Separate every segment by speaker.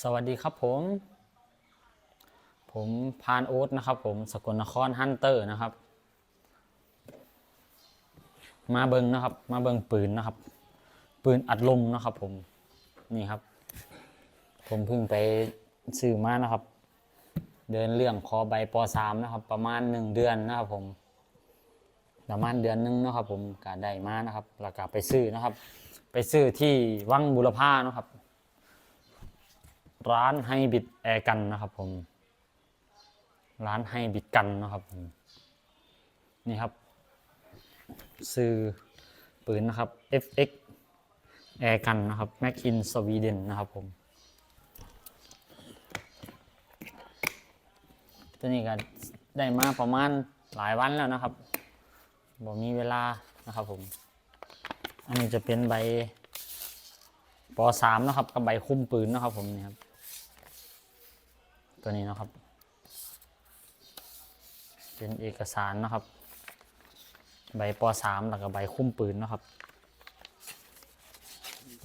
Speaker 1: สวัสดีครับผม ผมพานโอ๊ตนะครับ ผมสกลนครฮันเตอร์นะครับ มาเบิงนะครับ มาเบิงปืนนะครับ ปืนอัดลมนะครับ ผมนี่ครับ ผมเพิ่งไปซื้อมานะครับ เดินเรื่องขอใบปสามนะครับ ประมาณหนึ่งเดือนนะครับ ผม ประมาณเดือนนึงนะครับ ผมก็ได้มานะครับแล้วก็ไปซื้อนะครับ ไปซื้อที่วังบุรพานะครับ ร้านไฮบิดแอร์กันนะครับผม ร้านไฮบิดกันนะครับผม นี่ครับ ซื้อปืนนะครับ FX แอร์กันนะครับ Mac in Sweden นะครับผม ตัวนี้ก็ได้มาประมาณหลายวันแล้วนะครับบอกมีเวลานะครับผม อันนี้จะเป็นใบปสามนะครับกับใบคุ้มปืนนะครับผมนี่ครับ ตัวนี้นะครับ เป็นเอกสารนะครับ ใบปสามแล้วก็ใบคุ้มปืนนะครับ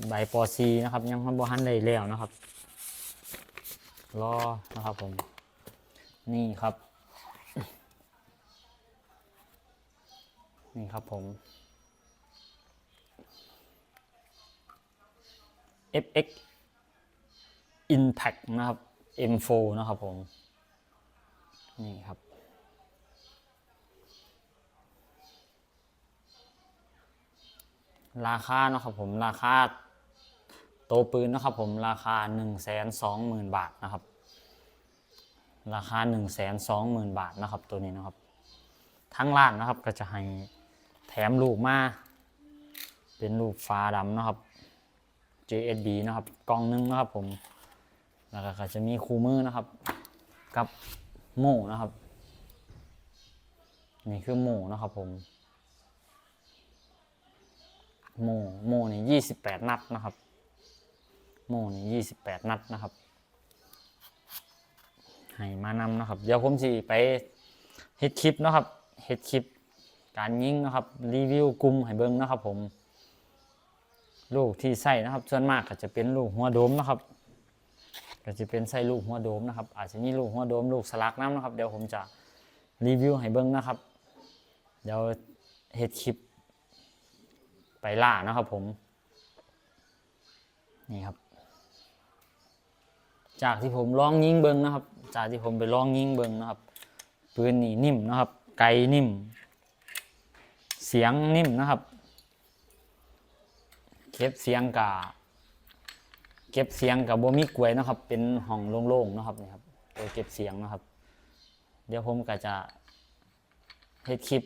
Speaker 1: ใบปซีนะครับ ยังบ่ทันได้แล้วนะครับ รอนะครับผม นี่ครับ นี่ครับผม FX Impact นะครับ M4 นะครับผม นี่ครับ ราคานะครับผมราคาโตวปืนนะครับผมราคา 1 2 0 0 0 0 บาทนะครับ ราคา 1 2 0 0 0 0 บาทนะครับตัวนี้นะครับ ทั้งร้านนะครับก็จะให้แถมลูกมา เป็นลูกฟ้าดำนะครับ JSB นะครับกล่องหนึงนะครับผม แล้วก็จะมีคูมือนะครับ กับโม่นะครับ นี่คือโม่นะครับผม โม่โม่นี่ยี่สิบแปดนัดนะครับ โม่นี่ยี่สิบแปดนัดนะครับ ให้มานำนะครับ เดี๋ยวผมสิไปเฮ็ดคลิปนะครับเฮ็ดคลิปการยิงนะครับ รีวิวกลุ่มให้เบิ่งนะครับผม ลูกที่ใส่นะครับ ส่วนมากก็จะเป็นลูกหัวโดมนะครับ ก็จะเป็นไส้ลูกหัวโดมนะครับ อาจจะมีลูกหัวโดมลูกสลักน้ำนะครับ เดี๋ยวผมจะรีวิวให้เบิ้งนะครับ เดี๋ยวเฮ็ดคลิปไปล่านะครับผม นี่ครับ จากที่ผมลองยิงเบิ้งนะครับ จากที่ผมไปลองยิงเบิ้งนะครับปืนนี่นิ่มนะครับ ไกลนิ่ม เสียงนิ่มนะครับเก็บเสียงกะ เก็บเสียงกับบ่มีกลวยนะครับ เป็นห้องโล่งๆนะครับนี่ครับตัวเก็บเสียงนะครับ เดี๋ยวผมก็จะเฮ็ดคลิป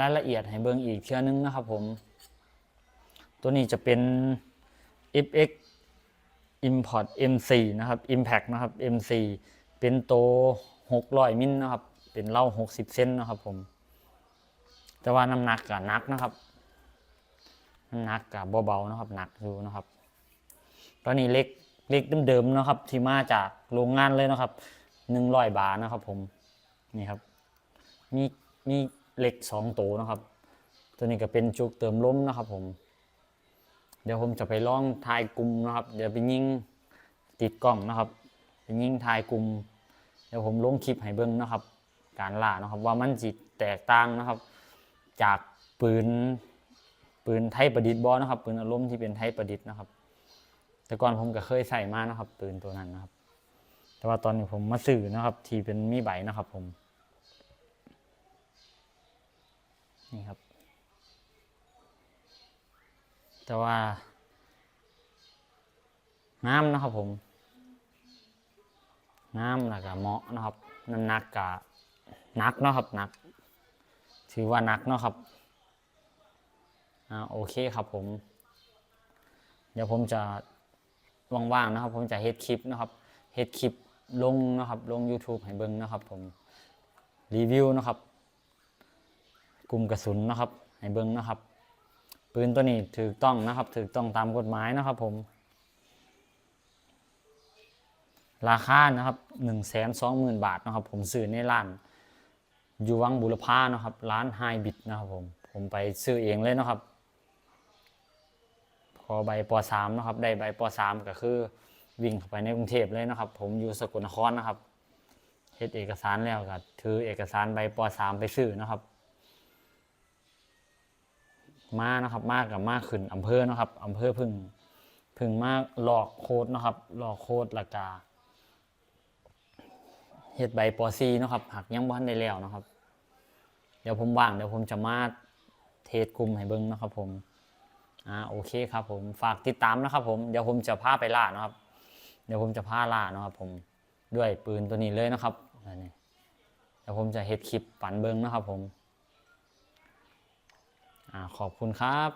Speaker 1: รายละเอียดให้เบิ่งอีกเทื่อนึงนะครับผม ตัวนี้จะเป็น FX Import M4 นะครับ Impact นะครับ M4 เป็นโต600 มิลนะครับ เป็นเหล่า60 เซนนะครับผม แต่ว่าน้ำหนักก็หนักนะครับ น้ำหนักก็เบาๆนะครับ หนักอยู่นะครับ ตอนนี้เล็กเล็กเดิมๆนะครับ ที่มาจากโรงงานเลยนะครับหนึ่งร้อยบาทนะครับ ผมนี่ครับ มีมีเหล็กสองตัวนะครับ ตัวนี้ก็เป็นจุกเติมล้มนะครับ ผม เดี๋ยวผมจะไปล่องทายกลุ่มนะครับ เดี๋ยวไปยิงติดกล้องนะครับไปยิงทายกลุ่มเดี๋ยวผมลงคลิปให้เบิ้งนะครับ การล่านะครับ ว่ามันจิตแตกต่างนะครับ จากปืนปืนไทยประดิษฐ์บอนะครับ ปืนอารมณ์ที่เป็นไทยประดิษฐ์นะครับ แต่ก่อนผมก็เคยใส่มานะครับ ปืนตัวนั้นนะครับ แต่ว่าตอนนี้ผมมาซื้อนะครับ ที่เป็นมีใบนะครับ ผม นี่ครับ แต่ว่างามนะครับผมงามแล้วก็เหมาะนะครับน้ำหนักกะนักเนาะครับหนัก ถือว่านักเนาะครับอ่าโอเคครับผม เดี๋ยวผมจะ ว่างๆนะครับ ผมจะเฮ็ดคลิปนะครับเฮ็ดคลิปลงนะครับ ลง YouTube ให้เบิ่งนะครับ ผมรีวิวนะครับ กลุ่มกระสุนนะครับ ให้เบิ่งนะครับ ปืนตัวนี้ถูกต้องนะครับถูกต้องตามกฎหมายนะครับ ผม ราคานะครับ1นึ่งแสนสองหมื่นบาทนะครับ ผมซื้อในร้านอยู่วังบุรพานะครับ ร้านไฮบิดนะครับ ผมผมไปซื้อเองเลยนะครับ พอใบปสามนะครับ ได้ใบปสามก็คือวิ่งเข้าไปในกรุงเทพเลยนะครับ ผมอยู่สกลนครนะครับเฮ็ดเอกสารแล้วก็ถือเอกสารใบป .3 ไปซื้อนะครับ มานะครับ มากกับมากขึ้นอำเภอนะครับอำเภอพึ่งพึ่งมากหลอกโคดนะครับหลอกโคดและกาเฮ็ดใบป .4 เนะครับหักยังบ่ทันได้แล้วนะครับ เดี๋ยวผมว่างเดี๋ยวผมจะมาเทสกลุ่มให้เบิ่งนะครับผม อ่าโอเคครับผมฝากติดตามนะครับผมเดี๋ยวผมจะพาไปล่านะครับ เดี๋ยวผมจะพาล่านะครับผมด้วยปืนตัวนี้เลยนะครับอันนี้เดี๋ยวผมจะเฮ็ดคลิปปั่นเบิงนะครับผมอ่าขอบคุณครับ